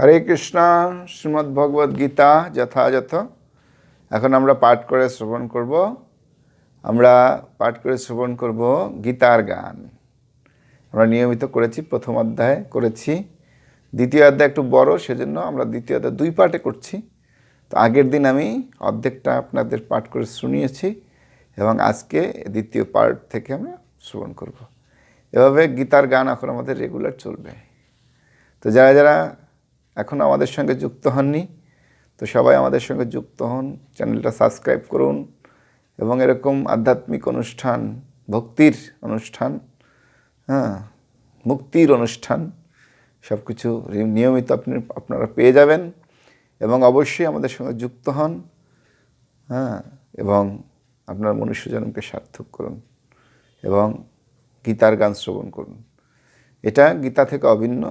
হরে কৃষ্ণ শ্রীমদ্ ভগবদ গীতা যথাযথ। এখন আমরা পাঠ করে শ্রবণ করব। আমরা পাঠ করে শ্রবণ করব গীতার গান। আমরা নিয়মিত করেছি, প্রথম অধ্যায় করেছি। দ্বিতীয় অধ্যায় একটু বড়, সেজন্য আমরা দ্বিতীয় অধ্যায় দুই পাঠে করছি। তো আগের দিন আমি অর্ধেকটা আপনাদের পাঠ করে শুনিয়েছি এবং আজকে দ্বিতীয় পার্ট থেকে আমরা শ্রবণ করব। এভাবে গীতার গান এখন আমাদের রেগুলার চলবে। তো যারা যারা এখন আমাদের সঙ্গে যুক্ত হননি। তো সবাই আমাদের সঙ্গে যুক্ত হন, চ্যানেলটা সাবস্ক্রাইব করুন এবং এরকম আধ্যাত্মিক অনুষ্ঠান, ভক্তির অনুষ্ঠান হ্যাঁ মুক্তির অনুষ্ঠান সব কিছু নিয়মিত আপনি, আপনারা পেয়ে যাবেন এবং অবশ্যই আমাদের সঙ্গে যুক্ত হন হ্যাঁ এবং আপনার মনুষ্য জন্মকে সার্থক করুন এবং গীতার গান শ্রবণ করুন। এটা গীতা থেকে অভিন্ন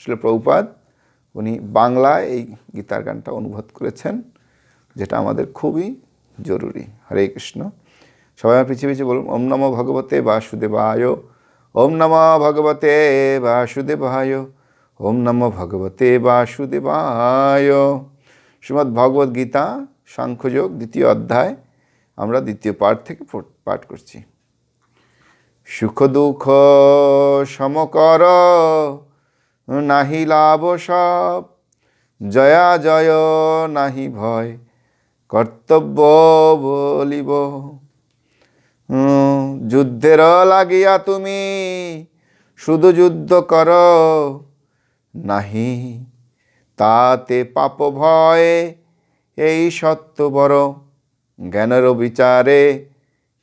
শিল প্রভুপাদ উনি বাংলায় এই গীতার গানটা অনুবাদ করেছেন, যেটা আমাদের খুবই জরুরি। হরে কৃষ্ণ। সবাই পিছিয়ে পিছিয়ে বলুন, ওম নমো ভগবতে বাসুদেবায়, ওম নমো ভগবতে বাসুদেবায়, ওম নমো ভগবতে বাসুদেবায়। শ্রীমদ্ ভগবদ্ গীতা, সাংখ্যযোগ, দ্বিতীয় অধ্যায়, আমরা দ্বিতীয় পাঠ থেকে পাঠ করছি। সুখ দুঃখ সমকর নাহি লাভ সব। জয়া জয় নাহি ভয়, কর্তব্য বলিব। যুদ্ধের লাগিয়া তুমি শুধু যুদ্ধ কর, নাহি তাতে পাপ ভয়। এই সত্য বড় জ্ঞানের বিচারে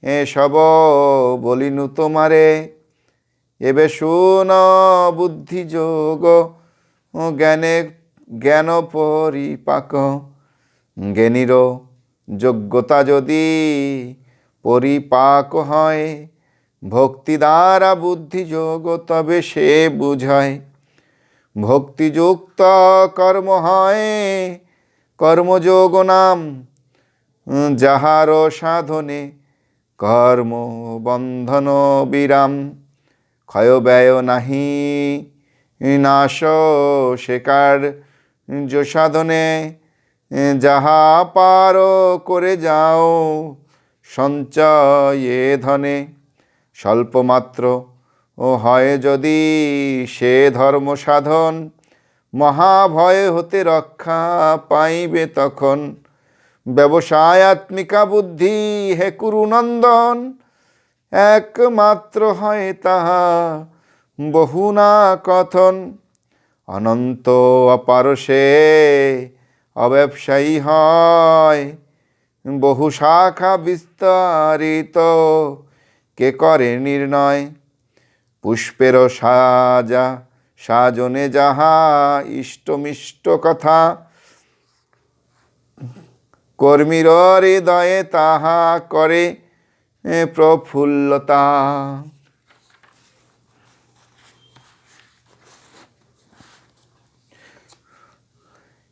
এসব বলিনু তোমারে। এবে শোন বুদ্ধিযোগ জ্ঞানে, জ্ঞান পরিপাক। জ্ঞানীর যোগ্যতা যদি পরিপাক হয়, ভক্তি দ্বারা বুদ্ধি যোগ তবে সে বুঝায়। ভক্তিযুক্ত কর্ম হয় কর্মযোগ নাম, যাহার সাধনে কর্ম বন্ধন বিরাম। ক্ষয় ব্যয় নাহি। নাশ শেকার যো সাধনে, যাহা পার করে যাও সঞ্চয়ে ধনে। স্বল্পমাত্র ও হয় যদি সে ধর্ম সাধন, মহাভয় হতে রক্ষা পাইবে তখন। ব্যবসায়াত্মিকা বুদ্ধি, হে কুরুনন্দন একমাত্র হয় তাহা। বহু না কথন, অনন্ত অপার সে অব্যবসায়ী হয়। বহু শাখা বিস্তারিত, কে করে নির্ণয়? পুষ্পের সাজা, সাজনে যাহা ইষ্টমিষ্ট কথা, কর্মীর হৃদয়ে তাহা করে প্রফুল্লতা।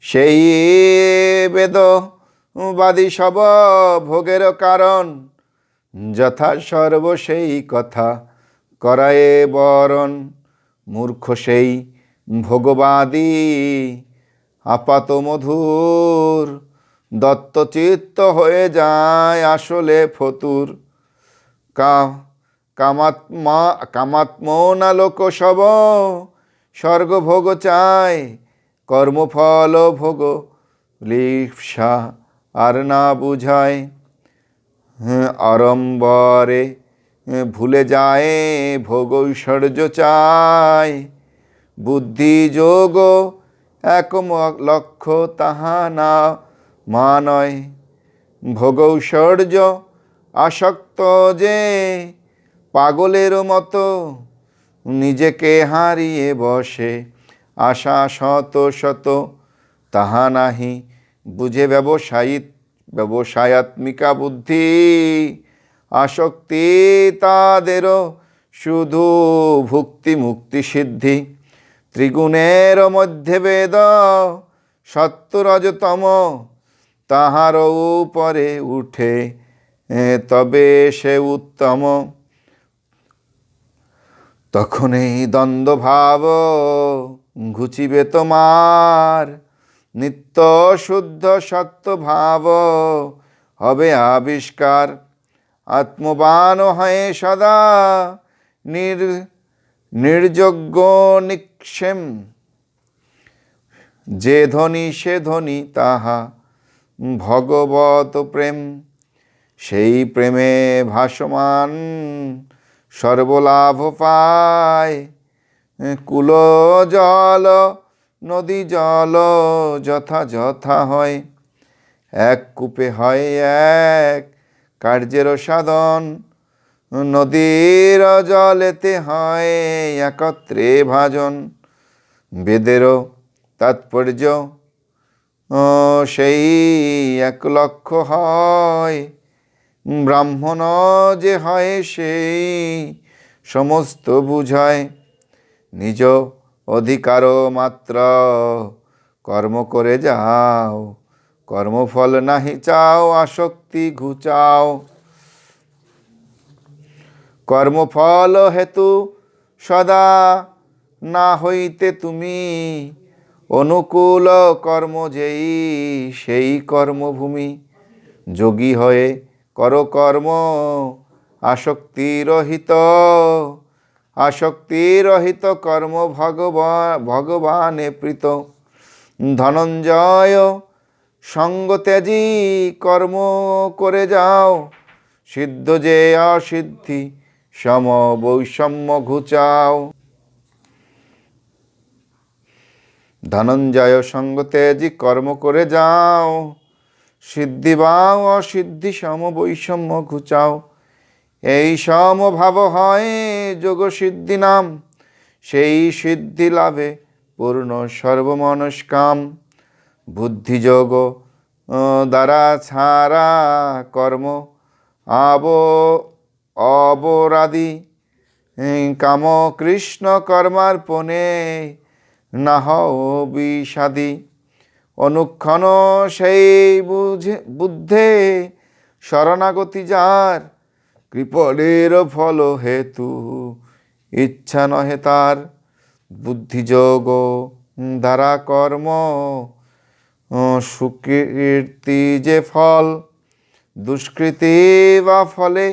সেই বেদ বাদী সব ভোগের কারণ, যথা সর্ব সেই কথা করায়ে বরণ। মূর্খ সেই ভোগবাদী, আপাত মধুর, দত্তচিত্ত হয়ে যায় আসলে ফতুর। কা কামাত্মা কামাত্মনা লোক সব স্বর্গ ভোগ চায় কর্মফল ভোগ লিপসা আর না বুঝায় হ্যাঁ, ভুলে যায় ভোগ ঐশ্বর্য চায় বুদ্ধি যোগ এক লক্ষ্য তাহা না মানয় ভোগৌশ্বর্য আসক্ত যে পাগলের মতো নিজেকে হারিয়ে বসে, আশা শত শত তাহা নাহি। বুঝে ব্যবসায়ী, ব্যবসায়াত্মিকা বুদ্ধি, আসক্তি তাদেরও শুধু ভুক্তি মুক্তি সিদ্ধি। ত্রিগুণের মধ্যে বেদ সত্য রজতম তাহার উপরে উঠে তবে সে উত্তম। তখন এই দ্বন্দ্ব ভাব ঘুচিবে তোমার। নিত্য শুদ্ধ সত্য ভাব হবে আবিষ্কার। আত্মবান হয়ে সদা নির, নির্যজ্ঞ নিক্ষেম। যে ধ্বনি সে ধ্বনি তাহা ভগবত প্রেম। সেই প্রেমে ভাসমান সর্বলাভ পায় কুল জল, নদী জল যথা যথা হয়। এক কূপে হয় এক কার্যের সাধন, নদীর জলেতে হয় একত্রে ভাজন। বেদেরও তাৎপর্য সেই এক লক্ষ হয় ব্রাহ্মণ যে হয় সেই সমস্ত বুঝায়। নিজ অধিকার মাত্র। কর্ম করে যাও, কর্মফল নাহি চাও, আসক্তি ঘুচাও। কর্মফল হেতু সদা না হইতে তুমি। অনুকূল কর্ম যেই, সেই কর্মভূমি যোগী হয়ে কর কর্ম আসক্তি রহিত আসক্তি রহিত কর্ম ভগবান ভগবানে প্রীত। ধনঞ্জয় সঙ্গ ত্যাজি কর্ম করে যাও। সিদ্ধ যে অসিদ্ধি, সম বৈষম্য ঘুচাও। ধনঞ্জয় সঙ্গ ত্যাজি কর্ম করে যাও। সিদ্ধি বা অসিদ্ধি সম বৈষম্য ঘুচাও। এই সম সমভাব হয় যোগ সিদ্ধি নাম সেই সিদ্ধি লাভে পূর্ণ সর্বমনস্কাম। বুদ্ধিযোগ দ্বারা ছাড়া কর্ম, আব, অবরাদি কাম কৃষ্ণ কর্মার্পণে না হও বিষাদি। অনুক্ষণ সেই বুঝে বুদ্ধে শরণাগতি যার। কৃপণের ফল হেতু, ইচ্ছা নহে তার। বুদ্ধিযোগ দ্বারা কর্ম, সুকীর্তি যে ফল, দুষ্কৃতি বা ফলে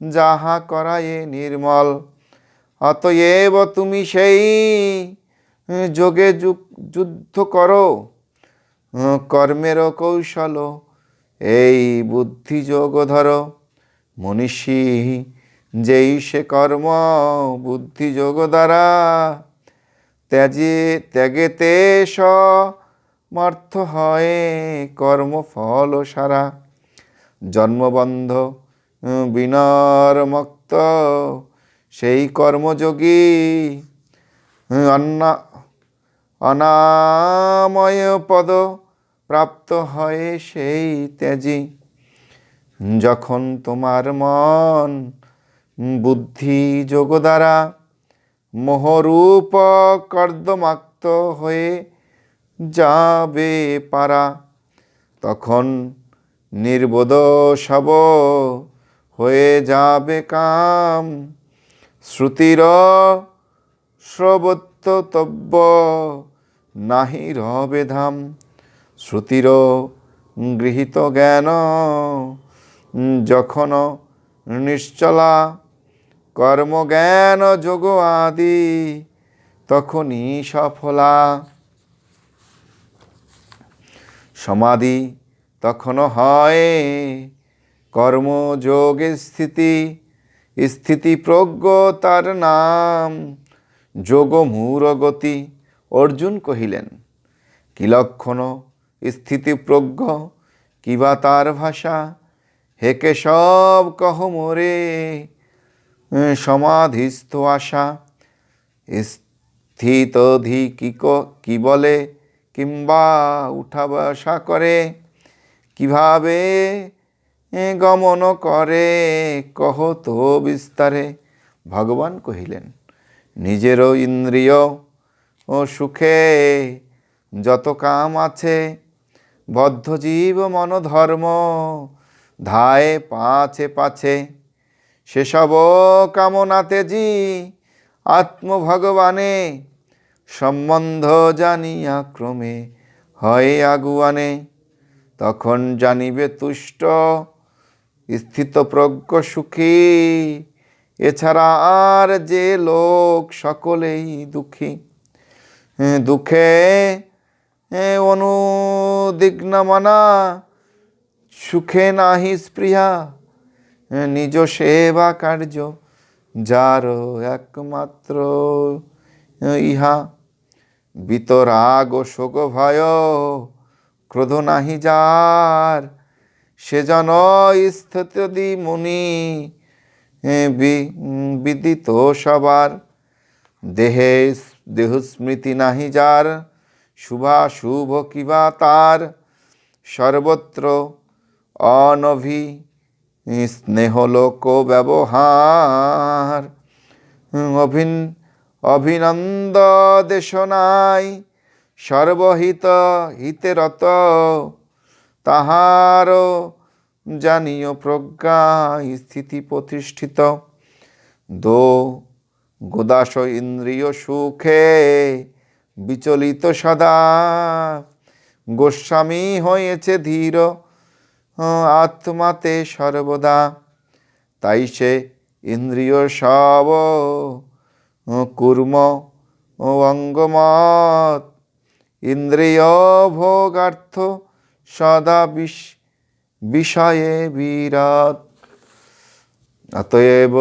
যাহা করায়ে নির্মল। অতএব তুমি সেই যোগে যুদ্ধ করো। কর্মের কৌশল এই বুদ্ধি যোগ ধর। মনীষী যেই সে কর্ম বুদ্ধি যোগ দ্বারা ত্যাজে ত্যাগে ত্যাগেতে সমর্থ হয় কর্মফল সারা। জন্মবন্ধ উম, বিনর মুক্ত সেই কর্মযোগী অন্না অনাময় পদ। প্রাপ্ত হয় সেই ত্যাজি। যখন তোমার মন বুদ্ধি যোগ দ্বারা মোহরূপ কর্দমাক্ত হয়ে যাবে পারা, তখন নির্বোধ সব হয়ে যাবে কাম। শ্রুতির শ্রবত্তব্য নাহি রবে ধাম। শ্রুতির গৃহীত জ্ঞান যখন নিশ্চলা কর্মজ্ঞান, যোগ আদি তখনই সফলা। সমাধি তখন হয় কর্মযোগে স্থিতি স্থিতি প্রজ্ঞ তার নাম। যোগ মূরগতি অর্জুন কহিলেন, কি লক্ষণ স্থিতি প্রজ্ঞ কিবা তার ভাষা? হেকে সব কহ মোরে সমাধিস্থ আশা। স্থিত ধি কি ক- বলে কিংবা উঠা বসা করে? কীভাবে গমন করে, কহ তো বিস্তারে। ভগবান কহিলেন, নিজেরও ইন্দ্রিয় ও সুখে যত কাম আছে বদ্ধ জীব মনোধর্ম, ধায় পাছে পাছে। সেসব কামনাতে জি আত্মভগবানে, সম্বন্ধ জানিয়া ক্রমে হয় আগুয়ানে। তখন জানিবে তুষ্ট, স্থিত প্রজ্ঞ সুখী। এছাড়া আর যে লোক সকলেই দুঃখী। দুঃখে হ্যাঁ, অনুদিগ্ন মানা সুখে নাহি স্পৃহা। নিজ সেবা কার্য যার একমাত্র ইহা। বিতরাগ শোক ভয় ক্রোধ নাহি যার। সে জন স্থিতি মুনি বিদিত সবার। দেহে দেহ স্মৃতি নাহি যার। শুভা শুভ কিবা তার? সর্বত্র অনভি স্নেহলোক ব্যবহার। অভিন, অভিনন্দ দেশনাই, সর্বহিত হিতেরত তাহার জানিও প্রজ্ঞা স্থিতি প্রতিষ্ঠিত। দো গোদাস ইন্দ্রিয় সুখে বিচলিত সদা। গোস্বামী হয়েছে ধীর আত্মাতে সর্বদা। তাই সে ইন্দ্রিয় সব কুর্ম ও অঙ্গমত। ইন্দ্রিয় ভোগার্থ সদা বিষ, বিষয়ে বিরাট অতএব,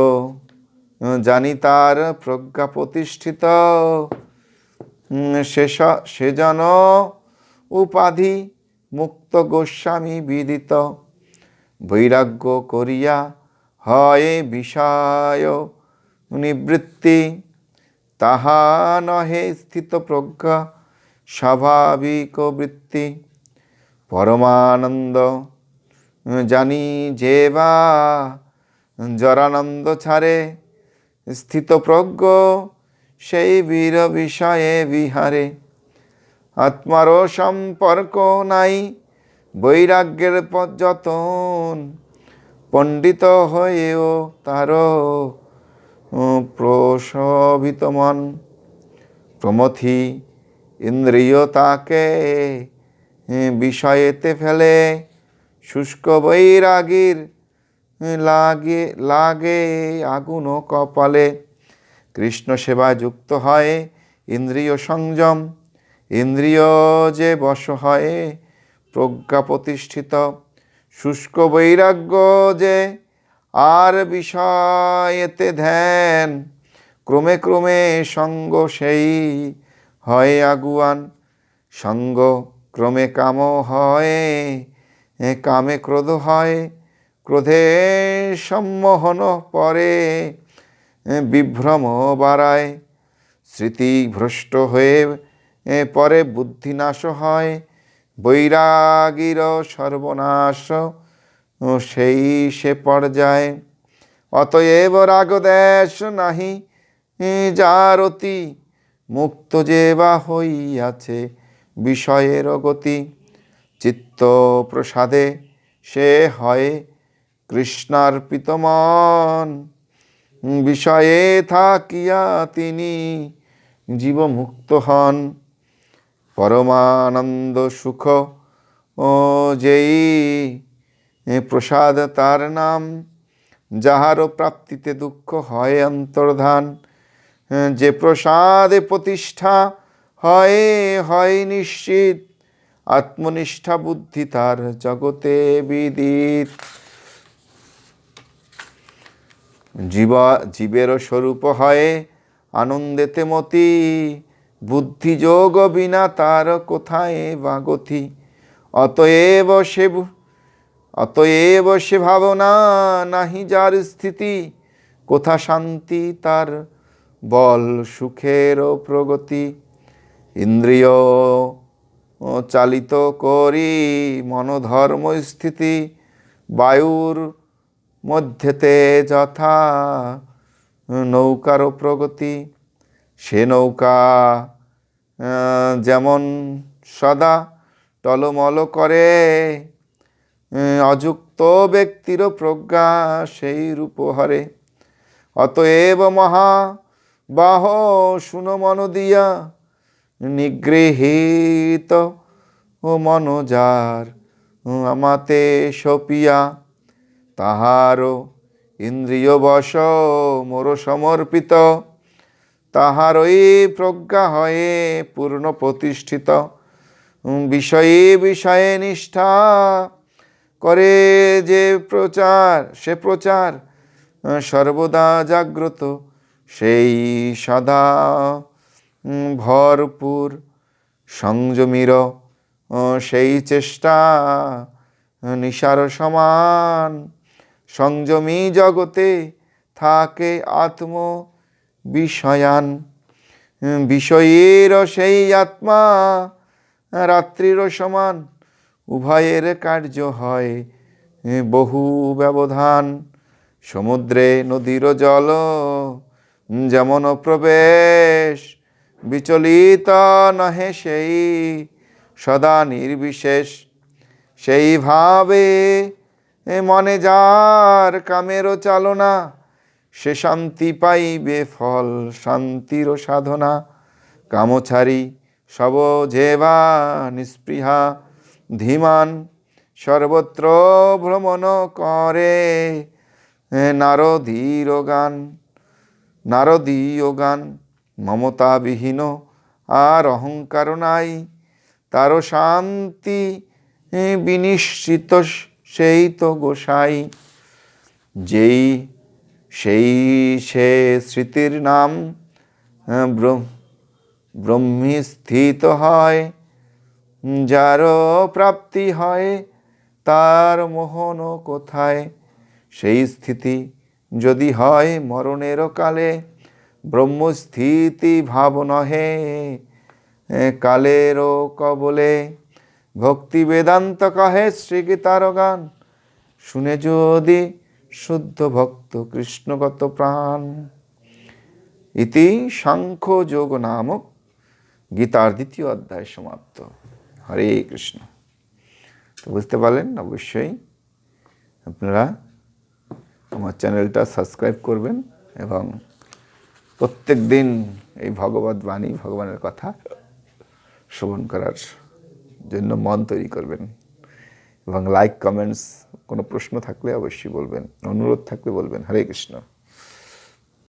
জানি তার প্রজ্ঞা প্রতিষ্ঠিত। শেষ সেজন উপাধি মুক্ত গোস্বামী বিদিত। বৈরাগ্য করিয়া হয় বিষয় নিবৃত্তি। তাহা নহে স্থিত প্রজ্ঞা, স্বাভাবিক বৃত্তি। পরমানন্দ জানি যে বা জরানন্দ ছাড়ে স্থিত প্রজ্ঞ সেই বীর বিষয়ে বিহারে। আত্মারও সম্পর্ক নাই, বৈরাগ্যের পর্যটন পণ্ডিত হয়েও তারও প্রসবিত মন। প্রমথি ইন্দ্রিয় তাকে বিষয়েতে ফেলে, শুষ্ক বৈরাগীর লাগে লাগে আগুন কপালে। কৃষ্ণ সেবায় যুক্ত হয় ইন্দ্রিয় সংযম। ইন্দ্রিয় যে বশ হয়, প্রজ্ঞা প্রতিষ্ঠিত। শুষ্ক বৈরাগ্য যে আর বিষয়েতে ধ্যান, ক্রমে ক্রমে সঙ্গ সেই হয় আগুয়ান। সঙ্গ ক্রমে কাম হয়, কামে ক্রোধ হয়, ক্রোধে সম্মোহন পরে। বিভ্রম বাড়ায়। স্মৃতি ভ্রষ্ট হয়ে পরে বুদ্ধিনাশ হয়। বৈরাগীর সর্বনাশ সেই সে পর্যায়ে। অতএব রাগদেশ নাহি যার অতি মুক্ত যে বা হইয়াছে বিষয়ের গতি। চিত্ত প্রসাদে সে হয় কৃষ্ণার্পিত মন। বিষয়ে থাকিয়া তিনি জীবমুক্ত হন। পরমানন্দ সুখ ও যেই প্রসাদ তার নাম যাহারও প্রাপ্তিতে দুঃখ হয় অন্তর্ধান। যে প্রসাদে প্রতিষ্ঠা হয় হয় নিশ্চিত। আত্মনিষ্ঠা বুদ্ধি তার জগতে বিদিত। জীবা, জীবেরও স্বরূপ হয় আনন্দেতে মতি। বুদ্ধিযোগ বিনা তার কোথায় বা গতি? অতএব সে অতএব সে ভাবনা নাহি যার স্থিতি। কোথা শান্তি তার বল সুখের প্রগতি? ইন্দ্রিয় চালিত করি মনোধর্ম স্থিতি। বায়ুর মধ্যেতে যথা নৌকারও প্রগতি। সে নৌকা যেমন সদা টলমল করে অযুক্ত ব্যক্তিরও প্রজ্ঞা সেই রূপ হরে। অতএব মহা বাহ শুনো মন দিয়া, নিগৃহীত ও মনোজার আমাতে সপিয়া। তাহারও ইন্দ্রিয় বশ মোর সমর্পিত, তাহারই প্রজ্ঞা হয়ে পূর্ণ প্রতিষ্ঠিত। বিষয়ে বিষয়ে নিষ্ঠা করে যে প্রচার, সে প্রচার সর্বদা জাগ্রত, সেই সদা ভরপুর, সংযমীর সেই চেষ্টা নিশার সমান। সংযমী জগতে থাকে আত্ম বিষয়ান বিষয়ের সেই আত্মা রাত্রির সমান উভয়ের কার্য হয় বহু ব্যবধান। সমুদ্রে নদীর জল যেমন প্রবেশ, বিচলিত নহে সেই সদা নির্বিশেষ। সেইভাবে মনে যার কামেরও চালনা সে শান্তি পাইবে ফল শান্তির সাধনা। কামছারি সব যেবা নিস্পৃহা ধীমান সর্বত্র ভ্রমণ করে। এ নারদীর গান নারদীয় গান মমতাবিহীন আর অহংকার নাই। তারও শান্তি এ, বিনিশ্চিত সেই তো গোসাই, যেই সেই সে স্মৃতির নাম ব্র- ব্রহ্মী স্থিত হয় যার প্রাপ্তি হয়, তার মোহন কোথায়? সেই স্থিতি যদি হয় মরণের কালে ব্রহ্মস্থিতি ভাব নহে কালেরও কবলে ভক্তি বেদান্ত কহে শ্রীগীতার গান শুনে যদি শুদ্ধ ভক্ত কৃষ্ণগত প্রাণ। ইতি সাংখ্য যোগ নামক গীতার দ্বিতীয় অধ্যায় সমাপ্ত। হরে কৃষ্ণ। তো বুঝতে পারলেন, অবশ্যই আপনারা আমার চ্যানেলটা সাবস্ক্রাইব করবেন এবং প্রত্যেক দিন এই ভগবত বাণী, ভগবানের কথা শ্রবণ করার জন্য মন তৈরি করবেন। এবং লাইক কমেন্টস কোনো প্রশ্ন থাকলে অবশ্যই বলবেন। অনুরোধ থাকলে বলবেন। হরে কৃষ্ণ।